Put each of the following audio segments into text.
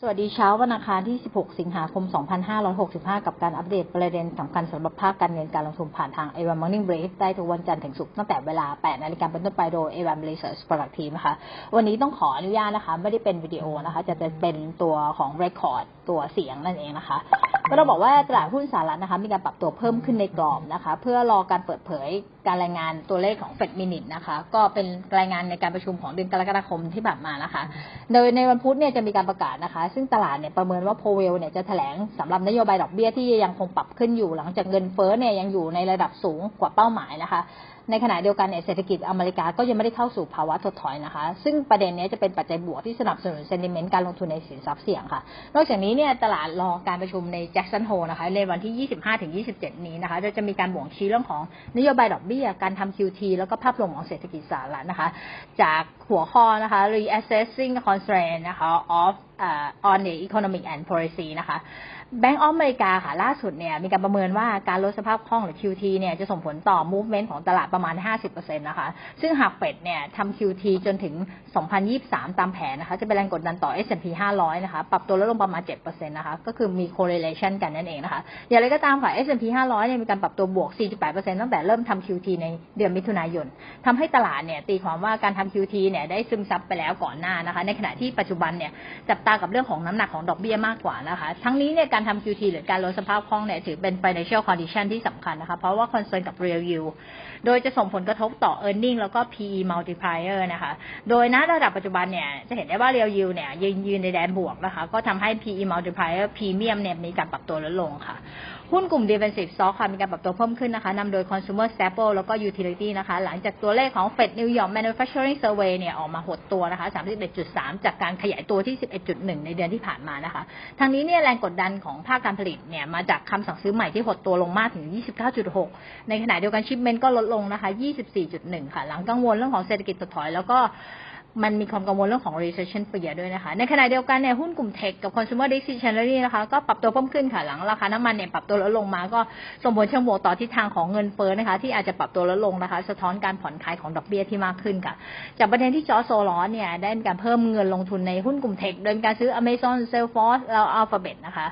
สวัสดีเช้าวันอังคารที่ 16 สิงหาคม 2565 กับการอัปเดตประเด็นสำคัญสำหรับภาคการเงินการลงทุนผ่านทาง a อ a m Morning Brief ได้ทุกวันจันทร์ถึงศุกร์ตั้งแต่เวลา 8 นาฬิกาเป็นต้นไปโดย a อ a m Research Product Team นะคะ วันนี้ต้องขออนุญาตนะคะ ไม่ได้เป็นวิดีโอนะคะ จะเป็นตัวของ Record ตัวเสียงนั่นเองนะคะก็ต้องบอกว่าตลาดหุ้นสหรัฐนะคะมีการปรับตัวเพิ่มขึ้นในกรอบนะคะ เพื่อรอการเปิดเผยการรายงานตัวเลขของ Fed Minute นะคะ ก็เป็นรายงานในการประชุมของเดือนกรกฎาคมที่ผ่านมานะคะ โดยในวันพุธเนี่ยจะมีการประกาศนะคะซึ่งตลาดเนี่ยประเมินว่าโพเวลเนี่ยจะแถลงสำหรับนโยบายดอกเบี้ยที่ยังคงปรับขึ้นอยู่หลังจากเงินเฟ้อเนี่ยยังอยู่ในระดับสูงกว่าเป้าหมายนะคะ ในขณะเดียวกันเนี่ยเศรษฐกิจอเมริกาก็ยังไม่ได้เข้าสู่ภาวะถดถอยนะคะ ซึ่งประเด็นนี้จะเป็นปัจจัยบวกที่สนับสนุนเซนิเมนต์การลงทุนในสินทรัพย์เสี่ยงค่ะ นอกจากนี้เนี่ยตลาดรอการประชุมในแจ็คสันโฮนะคะในวันที่ 25-27 นี้นะคะจะจะมีการบ่งชี้เรื่องของนโยบายดอกเบี้ยการทำ QT แล้วก็ภาพรวมของเศรษฐกิจสหรัฐนะคะ จากหัวข้อนะคะ reassessing constraint นะคะ of on the economic and policy นะคะแบงก์ออฟอเมริกาค่ะ ล่าสุดเนี่ยมีการประเมินว่าการลดสภาพคล่องหรือ QT เนี่ยจะส่งผลต่อ movement ของตลาดประมาณ 50%นะคะ ซึ่งหากเฟดเนี่ยทำ QT จนถึง 2023 ตามแผนนะคะ จะเป็นแรงกดดันต่อ S&P 500 นะคะ ปรับตัวลดลงประมาณ 7%นะคะ ก็คือมี correlation กันนั่นเองนะคะ อย่างไรก็ตามค่ะ S&P 500 เนี่ยมีการปรับตัวบวก 4.8%ตั้งแต่เริ่มทำ QT ในเดือนมิถุนายนทำให้ตลาดเนี่ยตีความว่าการทำ QT เนี่ยได้ซึมซับไปแล้วก่อนหน้านะคะ ในขณะที่ปัจจุบันเนี่ยจับตากับเรื่องของน้ำหนักของดอกเบี้ยมากกว่านะคะ ทั้งนี้เนี่ยการทำ QT หรือการลดสภาพคล่องเนี่ยถือเป็น financial condition ที่สำคัญนะคะ เพราะว่า concern กับ real yield โดยจะส่งผลกระทบต่อ earning แล้วก็ PE multiplier นะคะ โดยณระดับปัจจุบันเนี่ยจะเห็นได้ว่า real yield เนี่ยยืนยืนในแดนบวกนะคะ ก็ทำให้ PE multiplier premium เนี่ยมีการปรับตัวลดลงค่ะหุ้นกลุ่ม defensive stock ค่ะมีการปรับตัวเพิ่มขึ้นนะคะนำโดย consumer staple แล้วก็ utility นะคะ หลังจากตัวเลขของ Fed New York Manufacturing Survey เนี่ยออกมาหดตัวนะคะ 31.3 จากการขยายตัวที่11.1ในเดือนที่ผ่านมานะคะ ทางนี้เนี่ยแรงกดดันของภาคการผลิตเนี่ยมาจากคำสั่งซื้อใหม่ที่หดตัวลงมากถึง 29.6 ในขณะเดียวกันชิปเมนต์ก็ลดลงนะคะ 24.1 ค่ะ หลังกังวลเรื่องของเศรษฐกิจถดถอยแล้วก็ มันมีความกังวลเรื่องของ recession fear ด้วยนะคะ ในขณะเดียวกันเนี่ยหุ้นกลุ่มเทคกับ consumer discretionary นะคะ ก็ปรับตัวเพิ่มขึ้นค่ะหลังราคาน้ำมันเนี่ยปรับตัวลดลงมาก็ส่งผลเชิงบวกต่อทิศทางของเงินเฟ้อนะคะ ที่อาจจะปรับตัวลดลงนะคะ สะท้อนการผ่อนคลายของดอกเบี้ยที่มากขึ้นค่ะ จากประเด็นที่จอโซลอนเนี่ยได้มีการเพิ่มเงินลงทุนในหุ้นกลุ่มเทคโดยการซื้อ Amazon Salesforce แล้ว Alphabet นะคะ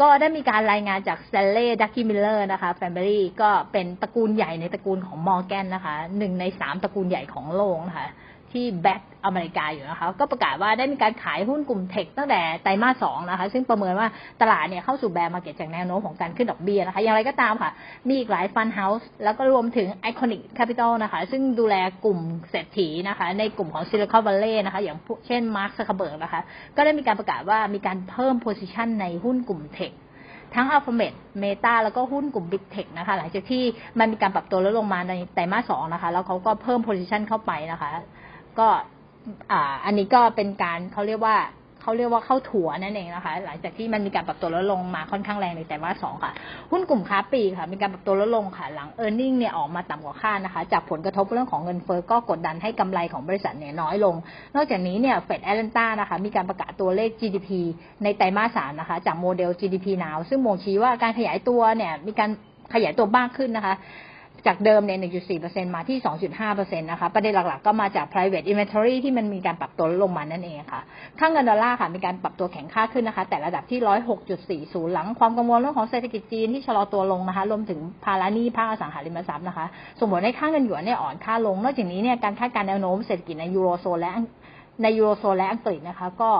ก็ได้มีการรายงานจาก Stanley Ducky Miller นะคะ Family ก็เป็นตระกูลใหญ่ในตระกูลของ Morgan นะคะหนึ่งในสามตระกูลใหญ่ของโลกนะคะ ที่แบ็กอเมริกาอยู่นะคะ ก็ประกาศว่าได้มีการขายหุ้นกลุ่มเทคตั้งแต่ไตรมาสสองนะคะ ซึ่งประเมินว่าตลาดเนี่ยเข้าสู่แบร์มาเก็ตจากแนวโน้มของการขึ้นดอกเบี้ยนะคะ อย่างไรก็ตามค่ะ มีอีกหลายฟันเฮาส์แล้วก็รวมถึง Iconic Capital นะคะ ซึ่งดูแลกลุ่มเศรษฐีนะคะ ในกลุ่มของ Silicon Valley นะคะ อย่างเช่น Mark Zuckerberg นะคะ ก็ได้มีการประกาศว่ามีการเพิ่ม position ในหุ้นกลุ่มเทคทั้ง Alphabet Meta แล้วก็หุ้นกลุ่ม Big Tech นะคะ หลังจากที่มันมีการปรับตัวลดลงมาในไตรมาสสองนะคะ แล้วเขาก็เพิ่ม position เข้าไปนะคะ ก็อ่า อันนี้ก็เป็นการเขาเรียกว่าเขาเรียกว่าเข้าถั่วนั่นเองนะคะ หลังจากที่มันมีการปรับตัวลดลงมาค่อนข้างแรงในแต่ว่าสองค่ะ หุ้นกลุ่มค้าปลีกค่ะ มีการปรับตัวลดลงค่ะ หลัง e a r n i n g เนี่ยออกมาต่ำกว่าคาดนะคะ จากผลกระทบเรื่องของเงินเฟ้อก็กดดันให้กำไรของบริษัทเนี่ยน้อยลง นอกจากนี้เนี่ยเฟดแอตแลนตานะคะ มีการประกาศตัวเลข GDP ในไตรมาสสามนะคะ จากโมเดล GDP now ซึ่งบ่งชี้ว่าการขยายตัวเนี่ยมีการขยายตัวมากขึ้นนะคะ จากเดิมเนี่ย 1.4%มาที่ 2.5%นะคะ ประเด็นหลักๆ ก็มาจาก private inventory ที่มันมีการปรับตัวลงมานั่นเองค่ะ ค่างเงินดอลลาร์ค่ะ มีการปรับตัวแข็งค่าขึ้นนะคะ แต่ระดับที่ 106.40 หลังความกังวลเรื่องของเศรษฐกิจจีนที่ชะลอตัวลงนะคะ รวมถึงภาระหนี้ภาคอสังหาริมทรัพย์นะคะ ส่งผลให้ค่างเงินหยวนเนี่ยอ่อนค่าลง นอกจากนี้เนี่ย การคาดการณ์แนวโน้มเศรษฐกิจในยูโรโซนและในยูโรโซนและอังกฤษนะคะ ก็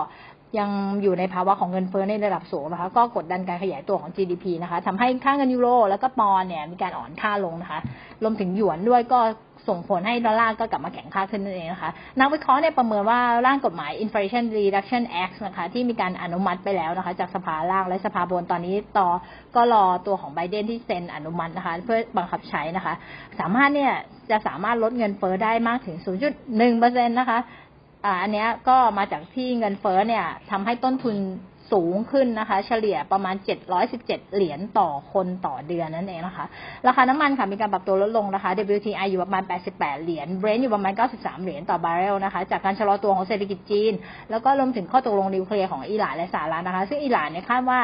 ยังอยู่ในภาวะของเงินเฟ้อในระดับสูงนะคะ ก็กดดันการขยายตัวของ GDP นะคะทำให้ค่าเงินยูโร แล้วก็ปอนเนี่ยมีการอ่อนค่าลงนะคะ รวมถึงหยวนด้วยก็ส่งผลให้ดอลลาร์ก็กลับมาแข็งค่าขึ้นนั่นเองนะคะ นักวิเคราะห์เนี่ยประเมินว่าร่างกฎหมาย Inflation Reduction Act นะคะ ที่มีการอนุมัติไปแล้วนะคะ จากสภาล่างและสภาบนตอนนี้ต่อก็รอตัวของไบเดนที่เซ็นอนุมัตินะคะ เพื่อบังคับใช้นะคะ สามารถเนี่ยจะสามารถลดเงินเฟ้อได้มากถึง 0.1%นะคะ อ่าอันนี้ก็มาจากที่เงินเฟ้อเนี่ยทำให้ต้นทุน สูงขึ้นนะคะ เฉลี่ยประมาณ 717 เหรียญต่อคนต่อเดือนนั่นเองนะคะ ราคาน้ำมันค่ะมีการปรับตัวลดลงนะคะ WTI อยู่ประมาณ 88 เหรียญ Brent อยู่ประมาณ 93 เหรียญต่อบาร์เรลนะคะ จากการชะลอตัวของเศรษฐกิจจีน แล้วก็รวมถึงข้อตกลงนิวเคลียร์ของอิหร่านและสหรัฐนะคะ ซึ่งอิหร่านเนี่ยคาดว่า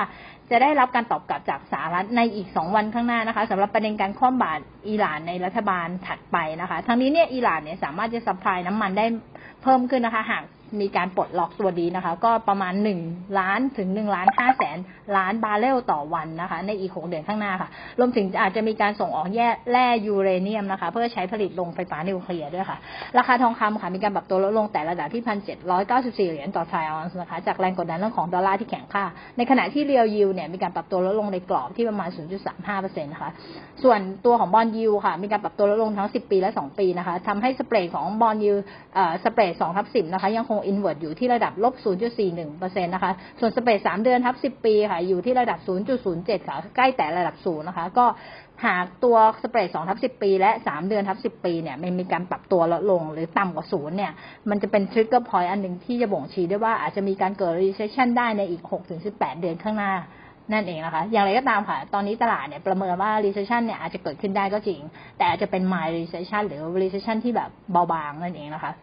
จะได้รับการตอบกลับจากสหรัฐในอีก 2 วันข้างหน้านะคะสำหรับประเด็นการคว่ำบาตรอิหร่านในรัฐบาลถัดไปนะคะ ทั้งนี้เนี่ยอิหร่านเนี่ยสามารถจะสัพพลายน้ำมันได้เพิ่มขึ้นนะคะหาก มีการปลดล็อกตัวดีนะคะ ก็ประมาณ 1 ล้านถึง1ล้าน5แสนล้านบาร์เรลต่อวันนะคะ ในอีก 6 เดือนข้างหน้าค่ะ รวมถึงอาจจะมีการส่งออกแย่แร่ยูเรเนียมนะคะ เพื่อใช้ผลิตโรงไฟฟ้านิวเคลียร์ด้วยค่ะ ราคาทองคำค่ะ มีการปรับตัวลดลงแต่ระดับที่ 1,794 เหรียญต่อทรายออนซ์นะคะ จากแรงกดดันเรื่องของดอลลาร์ที่แข็งค่า ในขณะที่เรียวยิวเนี่ยมีการปรับตัวลดลงในกรอบที่ประมาณ 0.35%นะคะ ส่วนตัวของบอลยิวค่ะ มีการปรับตัวลดลงทั้ง 10 ปีและ 2 ปีนะคะทำให้สเปรดของบอลยิวสเปรด2ทับ10นะคะยังคงอินเวอร์ตอยู่ที่ระดับลบ 0.41%นะคะ ส่วนสเปรด3เดือนทับ 10 ปีค่ะ อยู่ที่ระดับ 0.07 ค่ะ ใกล้แต่ระดับศูนย์นะคะ ก็หากตัวสเปรด2ทับ10 ปี และ 3 เดือนทับ10 ปีเนี่ยมันมีการปรับตัวลดลงหรือต่ำกว่าศูนย์เนี่ยมันจะเป็นทริกเกอร์พอยต์อันหนึ่งที่จะบ่งชี้ได้ว่าอาจจะมีการเกิด recession ได้ในอีก 6-18 เดือนข้างหน้านั่นเองนะคะ อย่างไรก็ตามค่ะ ตอนนี้ตลาดเนี่ยประเมินว่า recession เนี่ยอาจจะเกิดขึ้นได้ก็จริง แต่อาจจะเป็น mild recession หรือ recession ที่แบบเบาบางนั่นเองนะคะ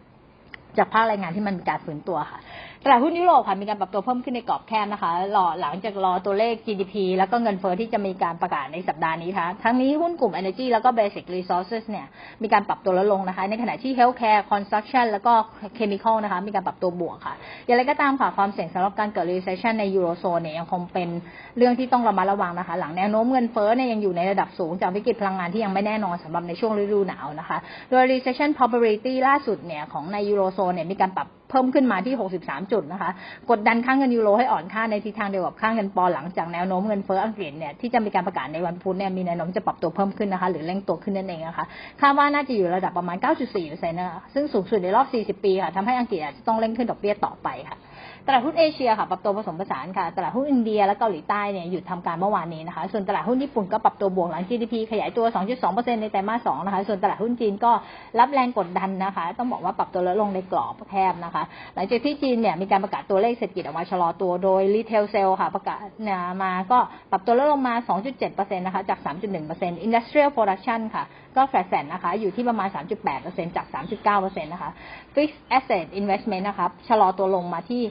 จากภาครายงานที่มันมีการฝืนตัวค่ะ ตลาดหุ้นยุโรปค่ะมีการปรับตัวเพิ่มขึ้นในกรอบแคบนะคะรอหลังจากรอตัวเลข GDP แล้วก็เงินเฟ้อที่จะมีการประกาศในสัปดาห์นี้ค่ะทั้งนี้หุ้นกลุ่ม Energy แล้วก็ Basic Resources เนี่ยมีการปรับตัวลดลงนะคะ ในขณะที่ Healthcare Construction แล้วก็ Chemical นะคะมีการปรับตัวบวกค่ะ อย่างไรก็ตามค่ะความเสี่ยงสำหรับการเกิด Recession ในยูโรโซนเนี่ยยังคงเป็นเรื่องที่ต้องระมัดระวังนะคะ หลังแนวโน้มเงินเฟ้อเนี่ยยังอยู่ในระดับสูงจากวิกฤตพลังงานที่ยังไม่แน่นอนสำหรับในช่วงฤดูหนาวนะคะ โดย Recession probability ล่าสุดเนี่ยของในยูโรโซนเนี่ยมีการปรับ เพิ่มขึ้นมาที่ 63 จุดนะคะ กดดันค่างเงินยูโรให้อ่อนค่าในทิศทางเดียวกับค่างเงินปอนด์หลังจากแนวโน้มเงินเฟ้ออังกฤษเนี่ยที่จะมีการประกาศในวันพุธเนี่ยมีแนวโน้มจะปรับตัวเพิ่มขึ้นนะคะ หรือเร่งตัวขึ้นนั่นเองนะคะคาดว่าน่าจะอยู่ระดับประมาณ 9.4%นะคะซึ่งสูงสุดในรอบ 40 ปีค่ะทำให้อังกฤษอาจจะต้องเร่งขึ้นดอกเบี้ยต่อไปค่ะ ตลาดหุ้นเอเชียค่ะปรับตัวผสมผสานค่ะ ตลาดหุ้นอินเดียและเกาหลีใต้เนี่ยหยุดทำการเมื่อวานนี้นะคะ ส่วนตลาดหุ้นญี่ปุ่นก็ปรับตัวบวกหลัง GDP ขยายตัว 2.2%ในไตรมาส2นะคะ ส่วนตลาดหุ้นจีนก็รับแรงกดดันนะคะ ต้องบอกว่าปรับตัวลดลงในกรอบแคบนะคะ หลังจากที่จีนเนี่ยมีการประกาศตัวเลขเศรษฐกิจออกมาชะลอตัวโดยรีเทลเซลค่ะประกาศเนี่ยมาก็ปรับตัวลดลงมา 2.7%นะคะจาก 3.1% Industrial Production ค่ะก็แฟลตนะคะอยู่ที่ประมาณ 3.8%จาก 3.9%นะคะ Fixed Asset Investment นะคะชะลอตัวลงมาที่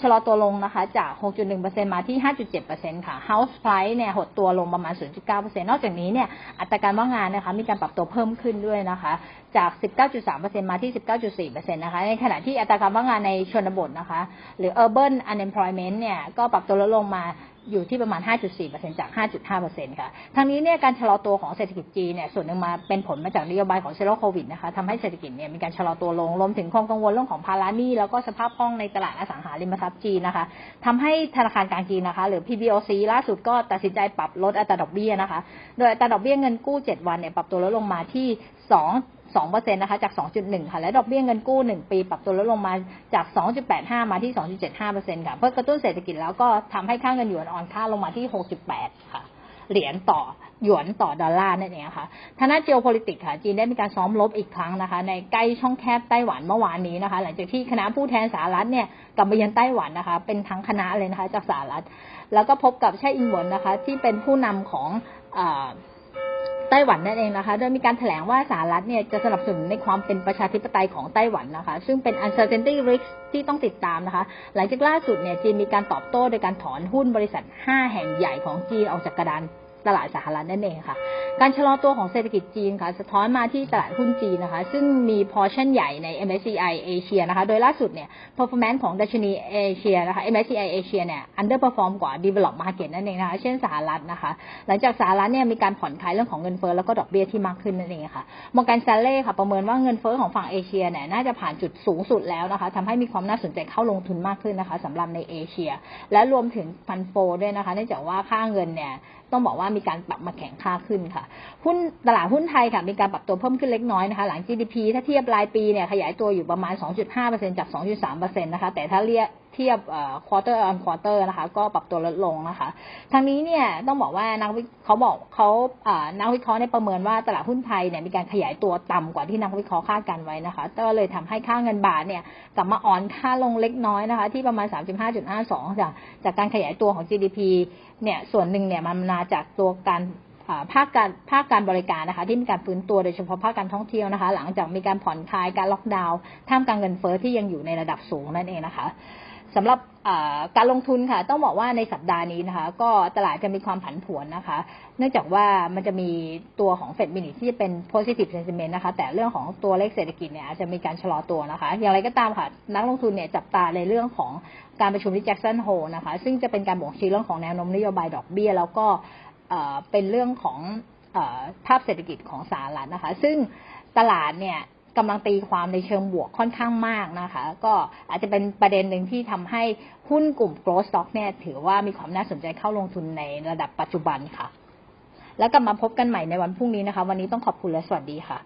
ชะลอตัวลงนะคะจาก 6.1%มาที่ 5.7%ค่ะ House Price เนี่ยหดตัวลงประมาณ 0.9%นอกจากนี้เนี่ยอัตราการว่างงานนะคะมีการปรับตัวเพิ่มขึ้นด้วยนะคะ จาก 19.3%มาที่ 19.4%นะคะในขณะที่อัตราการว่างงานในชนบทนะคะ หรือ Urban Unemployment เนี่ยก็ปรับตัวลดลงมา อยู่ที่ประมาณ 5.4%จาก 5.5%ค่ะ ทั้งนี้เนี่ยการชะลอตัวของเศรษฐกิจจีนเนี่ยส่วนหนึ่งมาเป็นผลมาจากนโยบายของเซโรโควิดนะคะทำให้เศรษฐกิจเนี่ยมีการชะลอตัวลง รวมถึงความกังวลเรื่องของภาระหนี้ แล้วก็สภาพคล่องในตลาดอสังหาริมทรัพย์จีนนะคะทำให้ธนาคารกลางจีนนะคะ หรือ PBOC ล่าสุดก็ตัดสินใจปรับลดอัตราดอกเบี้ยนะคะ โดยอัตราดอกเบี้ยเงินกู้ 7 วันเนี่ยปรับตัวลดลงมาที่ 2 2%นะคะจาก 2.1 ค่ะและดอกเบี้ยเงินกู้ 1 ปีปรับตัวลดลงมาจาก 2.85 มาที่ 2.75%ค่ะ เพื่อกระตุ้นเศรษฐกิจแล้วก็ทำให้ค่าเงินหยวนอ่อนค่าลงมาที่ 6.8 ค่ะ เหรียญต่อหยวนต่อดอลลาร์นั่นเองค่ะทางด้าน geopolitics ค่ะ จีนได้มีการซ้อมรบอีกครั้งนะคะ ในใกล้ช่องแคบไต้หวันเมื่อวานนี้นะคะ หลังจากที่คณะผู้แทนสหรัฐเนี่ยกลับไปยังไต้หวันนะคะ เป็นทั้งคณะเลยนะคะจากสหรัฐ แล้วก็พบกับไช่อิงหวนนะคะ ที่เป็นผู้นำของ ไต้หวันนั่นเองนะคะ โดยมีการแถลงว่าสหรัฐเนี่ยจะสนับสนุนในความเป็นประชาธิปไตยของไต้หวันนะคะ ซึ่งเป็น uncertainty risk ที่ต้องติดตามนะคะ หลังจากล่าสุดเนี่ยจีนมีการตอบโต้โดยการถอนหุ้นบริษัท 5 แห่งใหญ่ของจีนออกจากกระดาน ตลาดสหรัฐนั่นเองค่ะ การชะลอตัวของเศรษฐกิจจีนค่ะ สะท้อนมาที่ตลาดหุ้นจีนนะคะ ซึ่งมีพอร์ชั่นใหญ่ใน MSCI เอเชียนะคะ โดยล่าสุดเนี่ย performance ของดัชนีเอเชียนะคะ MSCI เอเชียเนี่ย underperform กว่า develop market นั่นเองนะคะ เช่นสหรัฐนะคะ หลังจากสหรัฐเนี่ยมีการผ่อนคลายเรื่องของเงินเฟ้อแล้วก็ดอกเบี้ยที่มากขึ้นนั่นเองค่ะมอร์แกนซาเล่ค่ะประเมินว่าเงินเฟ้อของฝั่งเอเชียเนี่ยน่าจะผ่านจุดสูงสุดแล้วนะคะทำให้มีความน่าสนใจเข้าลงทุนมากขึ้นนะคะสำหรับในเอเชีย และรวมถึงฟันโฟด้วยนะคะเนื่องจากว่าค่าเงินเนี่ย ต้องบอกว่ามีการปรับมาแข็งค่าขึ้นค่ะ หุ้นตลาดหุ้นไทยค่ะมีการปรับตัวเพิ่มขึ้นเล็กน้อยนะคะ หลัง GDP ถ้าเทียบรายปีเนี่ยขยายตัวอยู่ประมาณ 2.5%จาก 2.3%นะคะ แต่ถ้าเรียกเทียบ quarter on quarter นะคะ ก็ปรับตัวลดลงนะคะ ทางนี้เนี่ยต้องบอกว่านักวิเขาบอกเขานักวิเคราะห์ในประเมินว่าตลาดหุ้นไทยเนี่ยมีการขยายตัวต่ำกว่าที่นักวิเคราะห์คาดการไว้นะคะ ก็เลยทำให้ค่าเงินบาทเนี่ยกลับมาอ่อนค่าลงเล็กน้อยนะคะ ที่ประมาณ 35.52จากจากการขยายตัวของ GDP เนี่ยส่วนหนึ่งเนี่ยมันมาจากตัวการ ภาคการภาคการบริการนะคะ ที่มีการฟื้นตัวโดยเฉพาะภาคการท่องเที่ยวนะคะ หลังจากมีการผ่อนคลายการล็อกดาวน์ท่ามกลางเงินเฟ้อที่ยังอยู่ในระดับสูงนั่นเองนะคะสำหรับการลงทุนค่ะ ต้องบอกว่าในสัปดาห์นี้นะคะ ก็ตลาดจะมีความผันผวนนะคะ เนื่องจากว่ามันจะมีตัวของเฟดมินิที่จะเป็น positive sentiment นะคะ แต่เรื่องของตัวเลขเศรษฐกิจเนี่ยอาจจะมีการชะลอตัวนะคะ อย่างไรก็ตามค่ะ นักลงทุนเนี่ยจับตาในเรื่องของการประชุมที่แจ็กสันโฮนะคะ ซึ่งจะเป็นการบ่งชี้เรื่องของแนวโน้มนโยบายดอกเบี้ย แล้วก็ เป็นเรื่องของอภาพเศรษฐกิจของสหรัฐนะคะ ซึ่งตลาดเนี่ยกำลังตีความในเชิงบวกค่อนข้างมากนะคะ ก็อาจจะเป็นประเด็นหนึ่งที่ทำให้หุ้นกลุ่ม growth stock เนี่ยถือว่ามีความน่าสนใจเข้าลงทุนในระดับปัจจุบันค่ะ แล้วกลับมาพบกันใหม่ในวันพรุ่งนี้นะคะ วันนี้ต้องขอบคุณและสวัสดีค่ะ